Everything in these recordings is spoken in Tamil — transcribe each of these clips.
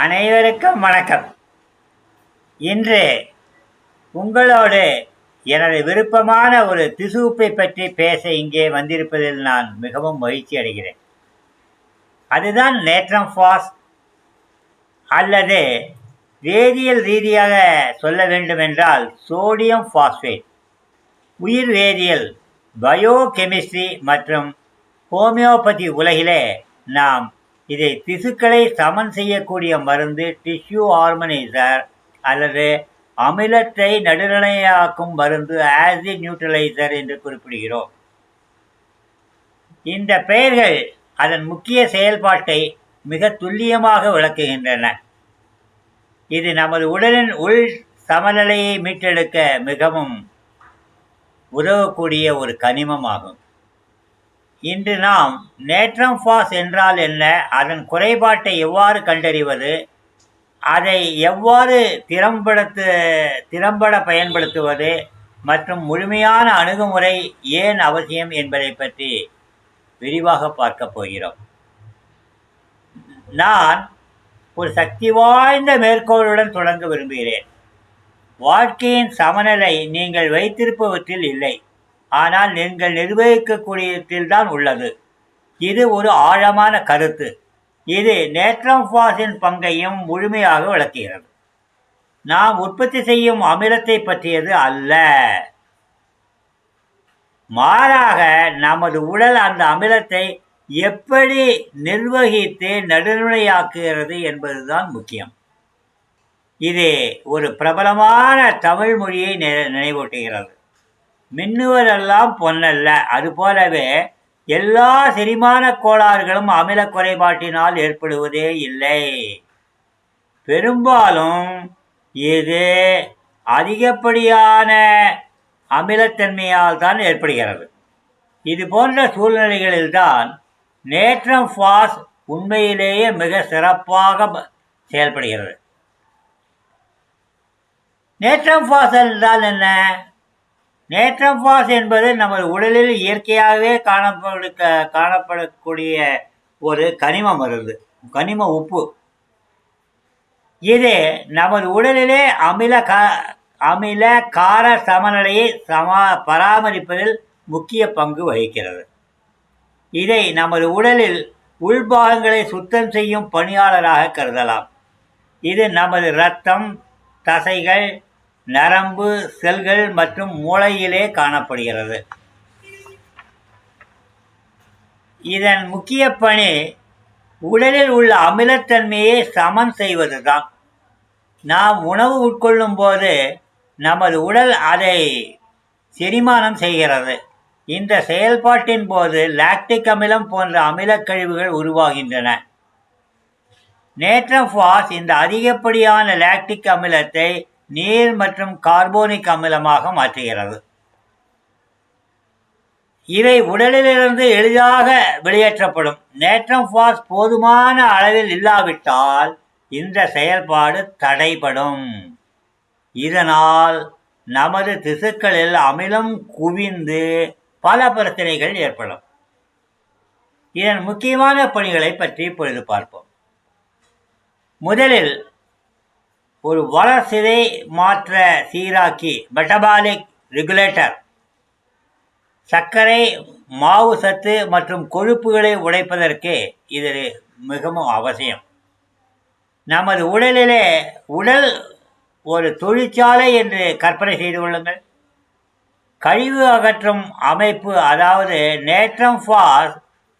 அனைவருக்கும் வணக்கம். இன்று உங்களோடு எனது விருப்பமான ஒரு திசுப்பை பற்றி பேச இங்கே வந்திருப்பதில் நான் மிகவும் மகிழ்ச்சி அடைகிறேன். அதுதான் நேற்றம் ஃபாஸ் அல்லது வேதியியல் ரீதியாக சொல்ல வேண்டுமென்றால் சோடியம் ஃபாஸ்பேட் உயிர் வேதியியல் பயோ கெமிஸ்ட்ரி மற்றும் ஹோமியோபதி உலகிலே நாம் இதை திசுக்களை சமன் செய்யக்கூடிய மருந்து டிஷ்யூ ஹார்மனைசர் அல்லது அமிலத்தை நடுநிலையாக்கும் மருந்து ஆசிட் நியூட்ரலைசர் என்று குறிப்பிடுகிறோம். இந்த பெயர்கள் அதன் முக்கிய செயல்பாட்டை மிக துல்லியமாக விளக்குகின்றன. இது நமது உடலின் உள் சமநிலையை மீட்டெடுக்க மிகவும் உதவக்கூடிய ஒரு கனிமமாகும். இன்று நாம் நேற்றம் ஃபாஸ் என்றால் என்ன? அதன் குறைபாட்டை எவ்வாறு கண்டறிவது? அதை எவ்வாறு திறம்படுத்து திறம்பட பயன்படுத்துவது? மற்றும் முழுமையான அணுகுமுறை ஏன் அவசியம் என்பதை பற்றி விரிவாக பார்க்க போகிறோம். நான் ஒரு சக்தி வாய்ந்த மேற்கோளுடன் தொடங்க விரும்புகிறேன். வாழ்க்கையின் சமநிலை நீங்கள் வைத்திருப்பவற்றில் இல்லை. ஆனால் நீங்கள் நிர்வகிக்கக்கூடியதில் தான் உள்ளது. இது ஒரு ஆழமான கருத்து. இது நேற்றம் ஃபாஸின் பங்கையும் முழுமையாக விளக்குகிறது. நாம் உற்பத்தி செய்யும் அமிலத்தை பற்றியது அல்ல. மாறாக நமது உடல் அந்த அமிலத்தை எப்படி நிர்வகித்து நடுநிலையாக்குகிறது என்பதுதான் முக்கியம். இது ஒரு பிரபலமான தமிழ் மொழியை நினை- நினைவூட்டுகிறது. மின்னுவதெல்லாம் பொன்னல்ல. அதுபோலவே எல்லா செரிமான கோளாறுகளும் அமில குறைபாட்டினால் ஏற்படுவதே இல்லை. பெரும்பாலும் இது அதிகப்படியான அமிலத்தன்மையால் தான் ஏற்படுகிறது. இது போன்ற சூழ்நிலைகளில்தான் நேற்றம் ஃபாஸ் உண்மையிலேயே மிக சிறப்பாக செயல்படுகிறது. நேற்றம் ஃபாஸ் என்றால் என்ன? நேற்றம்பாஸ் என்பது நமது உடலில் இயற்கையாகவே காணப்படு காணப்படக்கூடிய ஒரு கனிம மருந்து கனிம உப்பு. இது நமது உடலிலே அமில கா அமில கார சமநிலையை சமா பராமரிப்பதில் முக்கிய பங்கு வகிக்கிறது. இதை நமது உடலில் உள்பாகங்களை சுத்தம் செய்யும் பணியாளராக கருதலாம். இது நமது இரத்தம் தசைகள் நரம்பு செல்கள் மற்றும் மூளையிலே காணப்படுகிறது. இதன் முக்கிய பணி உடலில் உள்ள அமிலத்தன்மையை சமன் செய்வதுதான். நாம் உணவு உட்கொள்ளும் போது நமது உடல் அதை செரிமானம் செய்கிறது. இந்த செயல்பாட்டின் போது லாக்டிக் அமிலம் போன்ற அமிலக் கழிவுகள் உருவாகின்றன. நேட்ரஃபாஸ் இந்த அதிகப்படியான லாக்டிக் அமிலத்தை நீர் மற்றும் கார்போனிக் அமிலமாக மாற்றுகிறது. இவை உடலிலிருந்து எளிதாக வெளியேற்றப்படும். நேற்றம் ஃபாஸ் போதுமான அளவில் இல்லாவிட்டால் இந்த செயல்பாடு தடைபடும். இதனால் நமது திசுக்களில் அமிலம் குவிந்து பல பிரச்சனைகள் ஏற்படும். இதன் முக்கியமான பணிகளை பற்றி பொழுது பார்ப்போம். முதலில் ஒரு வளர்சிதை மாற்ற சீராக்கி மெட்டபாலிக் ரெகுலேட்டர். சர்க்கரை மாவு சத்து மற்றும் கொழுப்புகளை உடைப்பதற்கு இது மிகவும் அவசியம். நமது உடலிலே உடல் ஒரு தொழிற்சாலை என்று கற்பனை செய்து கொள்ளுங்கள். கழிவு அகற்றும் அமைப்பு அதாவது நேற்றம் ஃபாஸ்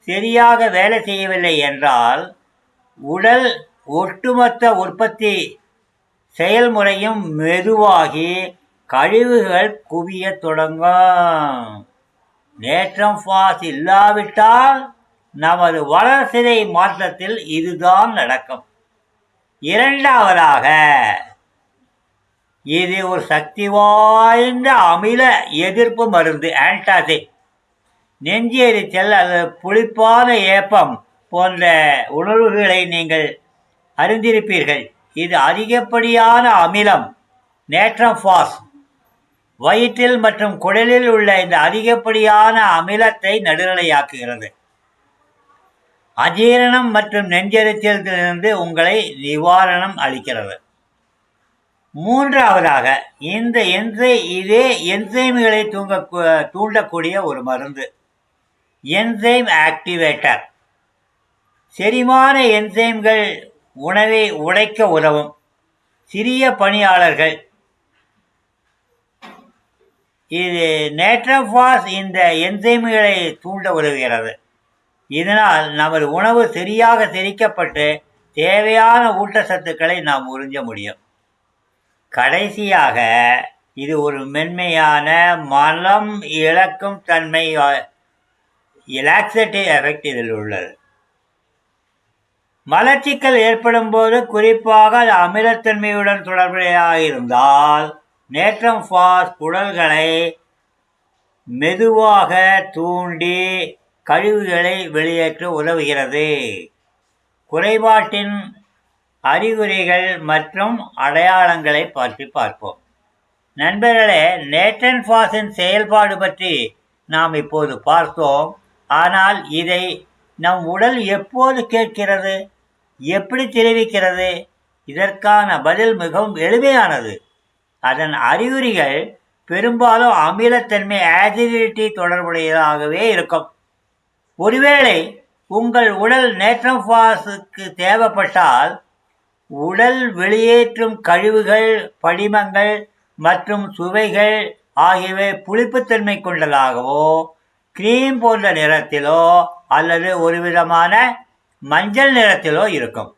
சரியாக வேலை செய்யவில்லை என்றால் உடல் ஒட்டுமொத்த உற்பத்தி செயல்முறையும் மெதுவாகி கழிவுகள் குவியத் தொடங்கும். நேற்றம் ஃபாஸ் இல்லாவிட்டால் நமது வளர்சிதை மாற்றத்தில் இதுதான் நடக்கும். இரண்டாவதாக இது ஒரு சக்தி வாய்ந்த அமில எதிர்ப்பு மருந்து ஆன்டாசிட் நெஞ்சு எரிச்சல் அல்லது புளிப்பான ஏப்பம் போன்ற உணர்வுகளை நீங்கள் அறிந்திருப்பீர்கள். இது அதிகப்படியான அமிலம் நேற்றம் ஃபாஸ் வயிற்றில் மற்றும் குடலில் உள்ள இந்த அதிகப்படியான அமிலத்தை நடுநிலையாக்குகிறது. அஜீரணம் மற்றும் நெஞ்செரிச்சலிலிருந்து உங்களை நிவாரணம் அளிக்கிறது. மூன்றாவதாக இந்த என்சை இதே என்சைம்களை தூங்க தூண்டக்கூடிய ஒரு மருந்து என்சைம் ஆக்டிவேட்டர். செரிமான என்சைம்கள் உணவை உடைக்க உதவும். சிறிய பணியாளர்கள். இது நேட்ரஃபாஸ் இந்த என்சைம்களை தூண்ட உதவுகிறது. இதனால் நமது உணவு சரியாக செரிக்கப்பட்டு தேவையான ஊட்டச்சத்துக்களை நாம் உறிஞ்ச முடியும். கடைசியாக இது ஒரு மென்மையான மலம் இழக்கும் தன்மை இலாக்சேட்டிவ் எஃபெக்ட் இதில் உள்ளது. மலச்சிக்கல் ஏற்படும் போது குறிப்பாக அது அமிலத்தன்மையுடன் தொடர்புடையதாக இருந்தால் நேற்றம் ஃபாஸ் குடல்களை மெதுவாக தூண்டி கழிவுகளை வெளியேற்ற உதவுகிறது. குறைபாட்டின் அறிகுறிகள் மற்றும் அடையாளங்களை பற்றி பார்ப்போம். நண்பர்களே நேட்டன் ஃபாஸின் செயல்பாடு பற்றி நாம் இப்போது பார்த்தோம். ஆனால் இதை நம் உடல் எப்போது கேட்கிறது? எப்படி தெரிவிக்கிறது? இதற்கான பதில் மிகவும் எளிமையானது. அதன் அறிகுறிகள் பெரும்பாலும் அமிலத்தன்மை ஆசிடிட்டி தொடர்புடையதாகவே இருக்கும். ஒருவேளை உங்கள் உடல் நேட்ரோஃபாஸுக்கு தேவைப்பட்டால் உடல் வெளியேற்றும் கழிவுகள் படிமங்கள் மற்றும் சுவைகள் ஆகியவை புளிப்புத்தன்மை கொண்டதாகவோ கிரீம் போன்ற நிறத்திலோ அல்லது ஒரு விதமான மஞ்சள் நிறத்திலோ இருக்கும்.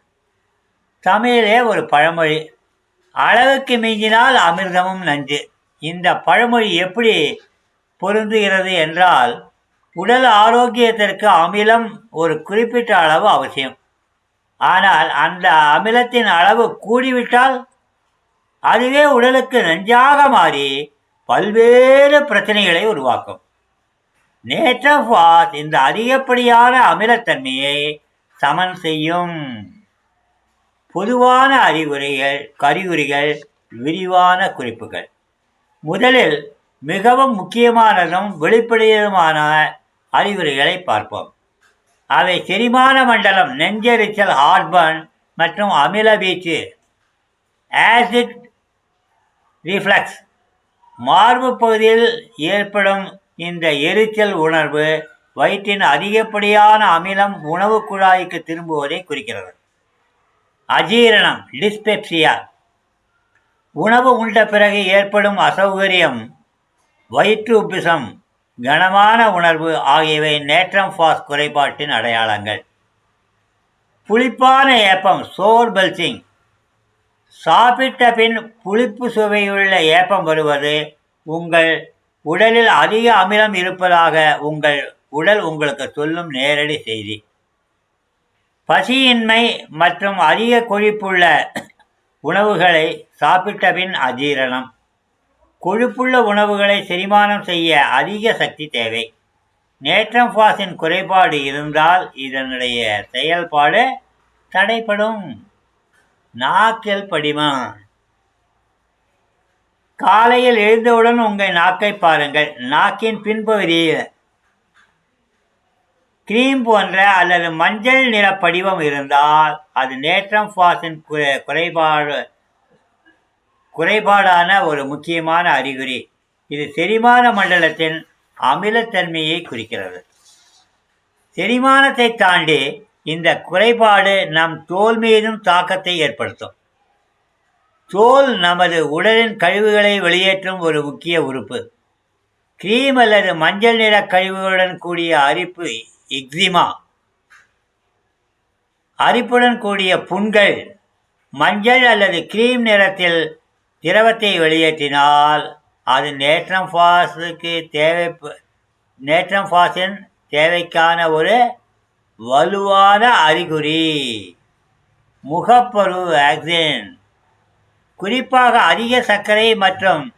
தமிழிலே ஒரு பழமொழி அளவுக்கு மிஞ்சினால் அமிர்தமும் நஞ்சு இந்த பழமொழி எப்படி பொருந்துகிறது என்றால் உடல் ஆரோக்கியத்திற்கு அமிலம் ஒரு குறிப்பிட்ட அளவு அவசியம். ஆனால் அந்த அமிலத்தின் அளவு கூடிவிட்டால் அதுவே உடலுக்கு நஞ்சாக மாறி பல்வேறு பிரச்சனைகளை உருவாக்கும். நேற்றஃபாஸ் இந்த அதிகப்படியான அமிலத்தன்மையை சமன் செய்யும் பொதுவான அறிகுறிகள் கறிகுறிகள் விரிவான குறிப்புகள். முதலில் மிகவும் முக்கியமானதும் வெளிப்படையதுமான அறிகுறிகளை பார்ப்போம். அவை செரிமான மண்டலம் நெஞ்செரிச்சல் ஹார்பன் மற்றும் அமில வீச்சு ஆசிட் ரிஃப்ளக்ஸ் மார்பு பகுதியில் ஏற்படும் இந்த எரிச்சல் உணர்வு வயிற்றின் அதிகப்படியான அமிலம் உணவு குழாய்க்கு திரும்புவதை குறிக்கிறது. அஜீரணம் டிஸ்பெப்சியா. உணவு உண்ட பிறகு ஏற்படும் அசௌகரியம் வயிற்று உப்பிசம் கனமான உணர்வு ஆகியவை நேற்றம் ஃபாஸ் குறைபாட்டின் அடையாளங்கள். புளிப்பான ஏப்பம் சோர் பெல்சிங். சாப்பிட்ட பின் புளிப்பு சுவையுள்ள ஏப்பம் வருவது உங்கள் உடலில் அதிக அமிலம் இருப்பதாக உங்கள் உடல் உங்களுக்கு சொல்லும் நேரடி செய்தி. பசியின்மை மற்றும் அதிக கொழுப்புள்ள உணவுகளை சாப்பிட்ட பின் அஜீரணம். கொழுப்புள்ள உணவுகளை செரிமானம் செய்ய அதிக சக்தி தேவை. நேற்றம் ஃபாஸின் குறைபாடு இருந்தால் இதனுடைய செயல்பாடு தடைப்படும் நாக்கில் படிமா? காலையில் எழுந்தவுடன் உங்கள் நாக்கை பாருங்கள். நாக்கின் பின்பகுதியில் கிரீம் போன்ற அல்லது மஞ்சள் நிற படிவம் இருந்தால் அது நேற்றம் ஃபாஸின் குறை- குறைபாடு குறைபாடான ஒரு முக்கியமான அறிகுறி. இது செரிமான மண்டலத்தின் அமிலத்தன்மையை குறிக்கிறது. செரிமானத்தை தாண்டி இந்த குறைபாடு நம் தோல் மீதும் தாக்கத்தை ஏற்படுத்தும். தோல் நமது உடலின் கழிவுகளை வெளியேற்றும் ஒரு முக்கிய உறுப்பு. கிரீம் அல்லது மஞ்சள் நிற கழிவுகளுடன் கூடிய அரிப்பு எக்ஸிமா அரிப்புடன் கூடிய புண்கள் மஞ்சள் அல்லது கிரீம் நிறத்தில் திரவத்தை வெளியேற்றினால் அது நேற்றம் ஃபாஸுக்கு தேவை நேற்றம் ஃபாஸின் தேவைக்கான ஒரு வலுவான அறிகுறி. முகப்பரு ஆக்சின் குறிப்பாக அதிக சர்க்கரை மற்றும்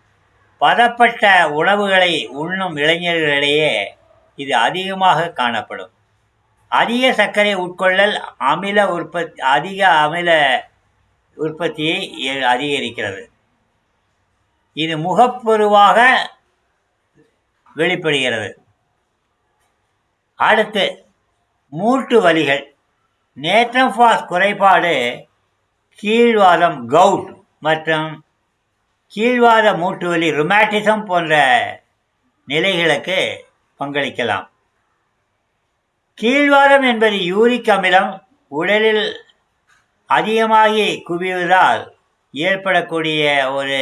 பதப்பட்ட உணவுகளை உண்ணும் இளைஞர்களிடையே இது அதிகமாக காணப்படும். அதிக சர்க்கரை உட்கொள்ளல் அமில உற்பத்தி அதிக அமில உற்பத்தியை அதிகரிக்கிறது. இது முகப்பொருவாக வெளிப்படுகிறது. அடுத்து மூட்டு வலிகள். நேற்றம் குறைபாடு கீழ்வாதம் கவுட் மற்றும் கீழ்வாத மூட்டு வலி ருமேட்டிசம் போன்ற நிலைகளுக்கு பங்களிக்கலாம். கீழ்வாரம் என்பது யூரிக் அமிலம் உடலில் அதிகமாகி குவிவதால் ஏற்படக்கூடிய ஒரு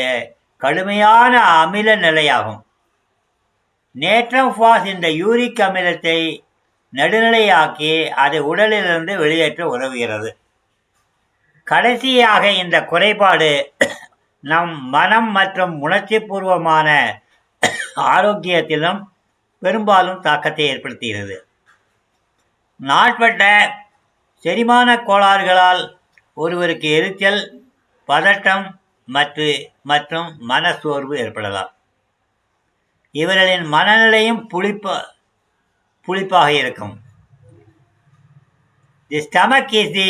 கடுமையான அமில நிலையாகும். நேற்றம் ஃபாஸ் இந்த யூரிக் அமிலத்தை நடுநிலையாக்கி அதை உடலிலிருந்து வெளியேற்ற உதவுகிறது. கடைசியாக இந்த குறைபாடு நம் மனம் மற்றும் உணர்ச்சிபூர்வமான ஆரோக்கியத்திலும் பெரும்பாலும் தாக்கத்தை ஏற்படுத்துகிறது. நாட்பட்ட செரிமான கோளாறுகளால் ஒருவருக்கு எரிச்சல் பதட்டம் மற்றும் மற்றும் மனச்சோர்வு ஏற்படலாம். இவர்களின் மனநிலையும் புளிப்ப புளிப்பாக இருக்கும். The stomach is the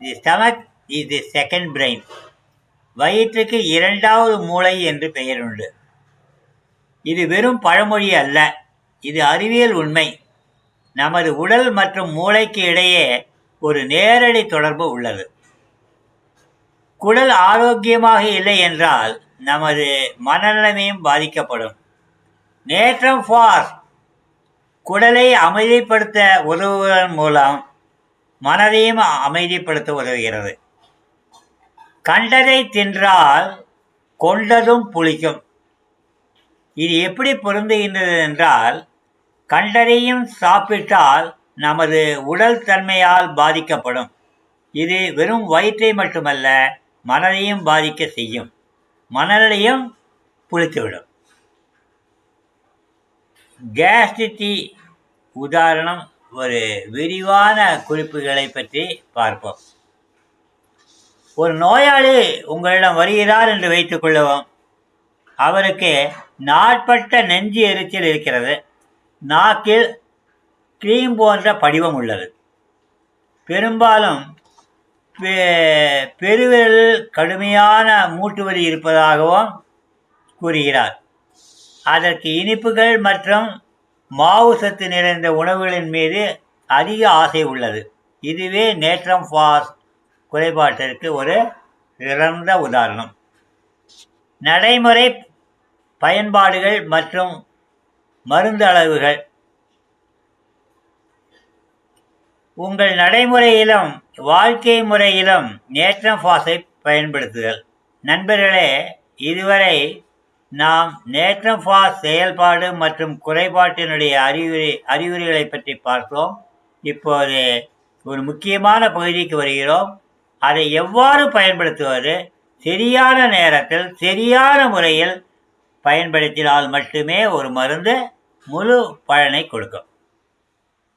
the stomach is the second brain வயிற்றுக்கு இரண்டாவது மூளை என்று பெயர் உண்டு. இது வெறும் பழமொழி அல்ல. இது அறிவியல் உண்மை. நமது உடல் மற்றும் மூளைக்கு இடையே ஒரு நேரடி தொடர்பு உள்ளது. குடல் ஆரோக்கியமாக இல்லை என்றால் நமது மனநலமையும் பாதிக்கப்படும். நேற்றம் ஃபார். குடலை அமைதிப்படுத்த உதவுவதன் மூலம் மனதையும் அமைதிப்படுத்த உதவுகிறது. கண்டதை தின்றால் கொண்டதும் புளிக்கும். இது எப்படி பொருந்துகின்றது என்றால் கண்டதையும் சாப்பிட்டால் நமது உடல் தன்மையால் பாதிக்கப்படும். இது வெறும் வயிற்றை மட்டுமல்ல மனதையும் பாதிக்க செய்யும். மனநிலையும் புளித்துவிடும். கேஸ்டிட்டி உதாரணம் ஒரு விரிவான குறிப்புகளை பற்றி பார்ப்போம். ஒரு நோயாளி உங்களிடம் வருகிறார் என்று வைத்துக்கொள்ளவும் அவருக்கு நாட்பட்ட நெஞ்சு எரிச்சல் இருக்கிறது. நாக்கில் கிரீம் போன்ற படிவம் உள்ளது. பெரும்பாலும் பெ- பெருவிரலில் கடுமையான மூட்டு வலி இருப்பதாகவும் கூறுகிறார். அதற்கு இனிப்புகள் மற்றும் மாவு சத்து நிறைந்த உணவுகளின் மீது அதிக ஆசை உள்ளது. இதுவே நேற்றம் ஃபாஸ் குறைபாட்டிற்கு ஒரு சிறந்த உதாரணம். நடைமுறை பயன்பாடுகள் மற்றும் மருந்து அளவுகள் உங்கள் நடைமுறையிலும் வாழ்க்கை முறையிலும் நேற்றம் ஃபாஸை பயன்படுத்துதல். நண்பர்களே இதுவரை நாம் நேற்றம் ஃபாஸ் செயல்பாடு மற்றும் குறைபாட்டினுடைய அறிகுறி அறிகுறிகளை பற்றி பார்த்தோம். இப்போது ஒரு முக்கியமான பகுதிக்கு வருகிறோம். அதை எவ்வாறு பயன்படுத்துவது? சரியான நேரத்தில் சரியான முறையில் பயன்படுத்தினால் மட்டுமே ஒரு மருந்து முழு பலனை கொடுக்கும்.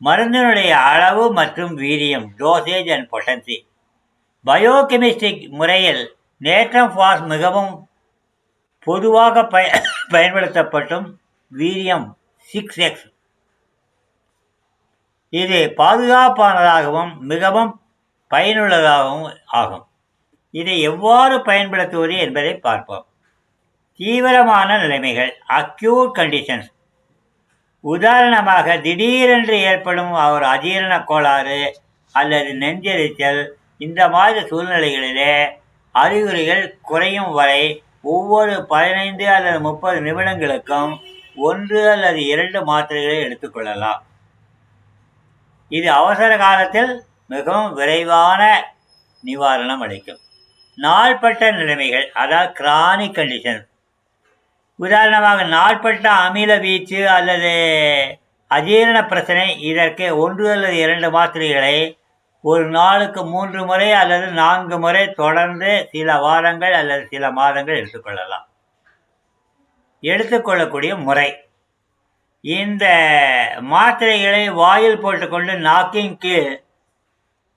மருந்தினுடைய அளவு மற்றும் வீரியம் டோசேஜ் அண்ட் பொட்டன்சி பயோகெமிஸ்டிக் முறையில் நேற்றம் ஃபாஸ் மிகவும் பொதுவாக பய பயன்படுத்தப்பட்டும் வீரியம் சிக்ஸ் எக்ஸ் இது பாதுகாப்பானதாகவும் மிகவும் பயனுள்ளதாகவும் ஆகும். இதை எவ்வாறு பயன்படுத்துவது என்பதை பார்ப்போம். தீவிரமான நிலைமைகள் அக்யூட் கண்டிஷன்ஸ் உதாரணமாக திடீரென்று ஏற்படும் ஒரு அஜீரண கோளாறு அல்லது நெஞ்செரிச்சல் இந்த மாதிரி சூழ்நிலைகளிலே அறிகுறிகள் குறையும் வரை ஒவ்வொரு பதினைந்து அல்லது முப்பது நிமிடங்களுக்கும் ஒன்று அல்லது இரண்டு மாத்திரைகளை எடுத்துக்கொள்ளலாம் இது அவசர காலத்தில் மிகவும் விரைவான நிவாரணம் அளிக்கும். நாள்பட்ட நிலைமைகள் அதாவது கிரானிக் கண்டிஷன் உதாரணமாக நாள்பட்ட அமில வீச்சு அல்லது அஜீரண பிரச்சனை இதற்கு ஒன்று அல்லது இரண்டு மாத்திரைகளை ஒரு நாளுக்கு மூன்று முறை அல்லது நான்கு முறை தொடர்ந்து சில வாரங்கள் அல்லது சில மாதங்கள் எடுத்துக்கொள்ளலாம். எடுத்துக்கொள்ளக்கூடிய முறை. இந்த மாத்திரைகளை வாயில் போட்டுக்கொண்டு நாக்கின் கீழ்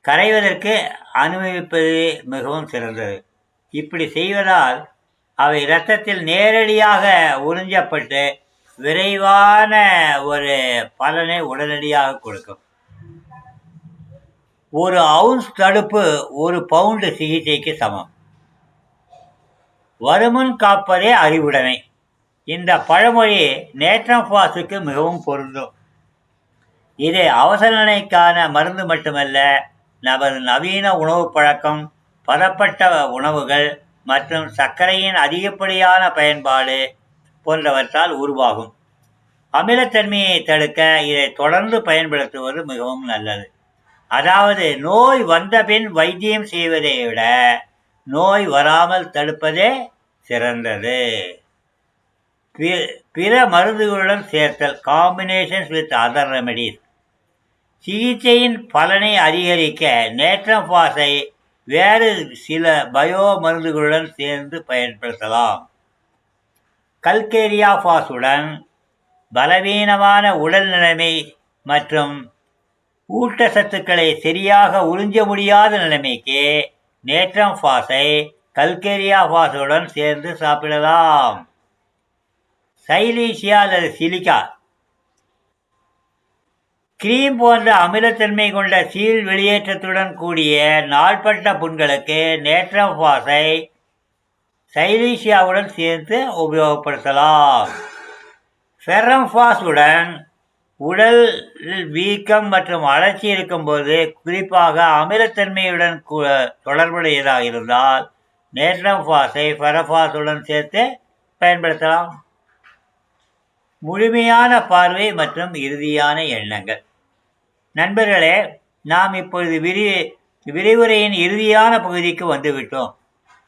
கரைவதற்கு அனுபவிப்பது மிகவும் சிறந்தது. இப்படி செய்வதால் அவை இரத்தத்தில் நேரடியாக உறிஞ்சப்பட்டு விரைவான ஒரு பலனை உடனடியாக கொடுக்கும். ஒரு அவுன்ஸ் தடுப்பு ஒரு பவுண்டு சிகிச்சைக்கு சமம். வருமுன் காப்பதே அறிவுடைமை இந்த பழமொழி நேற்றம் ஃபாஸுக்கு மிகவும் பொருந்தும். இது அவசர நிலைக்கான மருந்து மட்டுமல்ல நமது நவீன உணவு பழக்கம் பதப்பட்ட உணவுகள் மற்றும் சர்க்கரையின் அதிகப்படியான பயன்பாடு போன்றவற்றால் உருவாகும். அமிலத்தன்மையை தடுக்க இதை தொடர்ந்து பயன்படுத்துவது மிகவும் நல்லது. அதாவது நோய் வந்தபின் வைத்தியம் செய்வதை விட நோய் வராமல் தடுப்பதே சிறந்தது. பிற மருந்துகளுடன் சேர்த்தல் காம்பினேஷன்ஸ் வித் அதர் ரெமெடிஸ் சிகிச்சையின் பலனை அதிகரிக்க நேட்ரம்பாஸை வேறு சில பயோ மருந்துகளுடன் சேர்ந்து பயன்படுத்தலாம். கல்கேரியா ஃபாஸுடன் பலவீனமான உடல் நிலைமை மற்றும் ஊட்டச்சத்துக்களை சரியாக உறிஞ்ச முடியாத நிலைமைக்கு நேற்றம் ஃபாஸை கல்கேரியா ஃபாஸுடன் சேர்ந்து சாப்பிடலாம். சைலீசியா அல்லது சிலிக்கா கிரீம் போன்ற அமிலத்தன்மை கொண்ட சீல் வெளியேற்றத்துடன் கூடிய நாள்பட்ட புண்களுக்கு நேற்றம் ஃபாஸை சைலீசியாவுடன் சேர்த்து உபயோகப்படுத்தலாம். ஃபெரம்ஃபாஸுடன் உடல் வீக்கம் மற்றும் அலர்ச்சி இருக்கும்போது குறிப்பாக அமிலத்தன்மையுடன் தொடர்புடையதாக இருந்தால் நேற்றம் ஃபாஸை ஃபெரஃபாஸுடன் சேர்த்து பயன்படுத்தலாம். முழுமையான பார்வை மற்றும் இறுதியான எண்ணங்கள். நண்பர்களே நாம் இப்பொழுது விரி விரிவுரையின் இறுதியான பகுதிக்கு வந்துவிட்டோம்.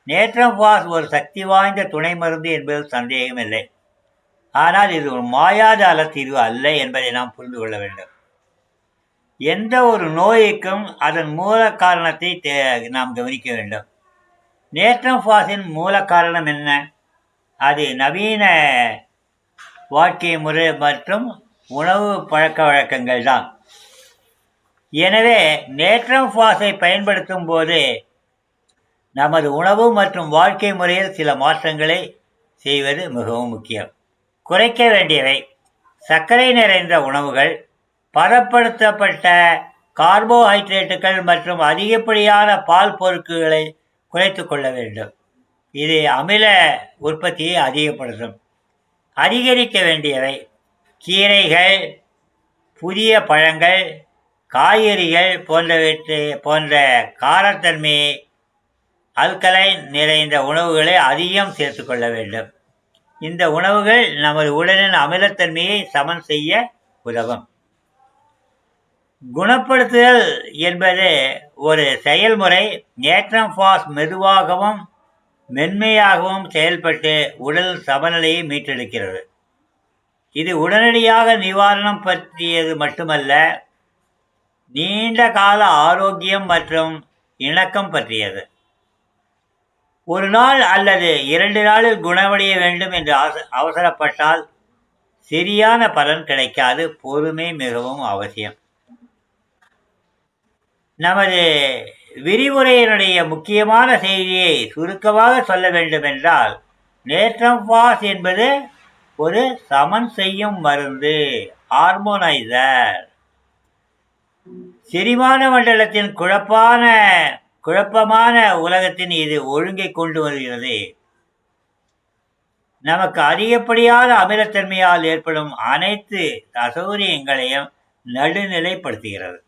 நேற்றம் பாஸ் ஒரு சக்தி வாய்ந்த துணை மருந்து என்பதில் சந்தேகமில்லை. ஆனால் இது ஒரு மாயாஜால தீர்வு அல்ல என்பதை நாம் புரிந்து கொள்ள வேண்டும். எந்த ஒரு நோய்க்கும் அதன் மூல காரணத்தை நாம் கவனிக்க வேண்டும். நேற்றம் ஃபாஸின் மூல காரணம் என்ன? அது நவீன வாழ்க்கை முறை மற்றும் உணவு பழக்க வழக்கங்கள் தான். எனவே நேற்றம் ஃபாஸை பயன்படுத்தும் போது நமது உணவு மற்றும் வாழ்க்கை முறையில் சில மாற்றங்களை செய்வது மிகவும் முக்கியம். குறைக்க வேண்டியவை. சர்க்கரை நிறைந்த உணவுகள் பதப்படுத்தப்பட்ட கார்போஹைட்ரேட்டுகள் மற்றும் அதிகப்படியான பால் பொருட்களை குறைத்து கொள்ள வேண்டும். இது அமில உற்பத்தியை அதிகப்படுத்தும். அதிகரிக்க வேண்டியவை. கீரைகள் புதிய பழங்கள் காய்கறிகள் போன்றவற்றை போன்ற காரத்தன்மையை அல்கலைன் நிறைந்த உணவுகளை அதிகம் சேர்த்துக்கொள்ள வேண்டும். இந்த உணவுகள் நமது உடலின் அமிலத்தன்மையை சமன் செய்ய உதவும். குணப்படுத்துதல் என்பது ஒரு செயல்முறை. நேற்றம் ஃபாஸ் மெதுவாகவும் மென்மையாகவும் செயல்பட்டு உடல் சமநிலையை மீட்டெடுக்கிறது. இது உடனடியாக நிவாரணம் பற்றியது மட்டுமல்ல நீண்ட கால ஆரோக்கியம் மற்றும் இணக்கம் பற்றியது. ஒரு நாள் அல்லது இரண்டு நாளில் குணமடைய வேண்டும் என்று அவசரப்பட்டால் சரியான பலன் கிடைக்காது. பொறுமை மிகவும் அவசியம். நமது விரிவுரையினுடைய முக்கியமான செய்தியை சுருக்கமாக சொல்ல வேண்டுமென்றால் நேற்றம் பாஸ் என்பது ஒரு சமன் செய்யும் மருந்து ஹார்மோனைசர் செரிமான மண்டலத்தின் குழப்பான குழப்பமான உலகத்தின் இது ஒழுங்கை கொண்டு வருகிறது. நமக்கு அதிகப்படியான அமிலத்தன்மையால் ஏற்படும் அனைத்து அசௌகரியங்களையும் நடுநிலைப்படுத்துகிறது.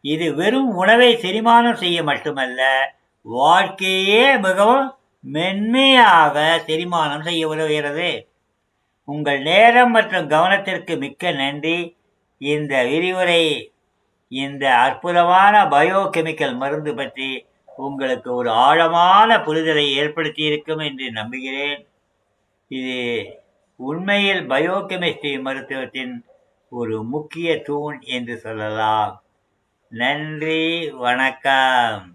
இது வெறும் உணவை செரிமானம் செய்ய மட்டுமல்ல வாழ்க்கையே மிகவும் மென்மையாக செரிமானம் செய்ய உதவுகிறது. உங்கள் நேரம் மற்றும் கவனத்திற்கு மிக்க நன்றி. இந்த விரிவுரை இந்த அற்புதமான பயோகெமிக்கல் மருந்து பற்றி உங்களுக்கு ஒரு ஆழமான புரிதலை ஏற்படுத்தி இருக்கும் என்று நம்புகிறேன். இது உண்மையில் பயோகெமிஸ்ட்ரி மருத்துவத்தின் ஒரு முக்கிய தூண் என்று சொல்லலாம். நன்றி வணக்கம்.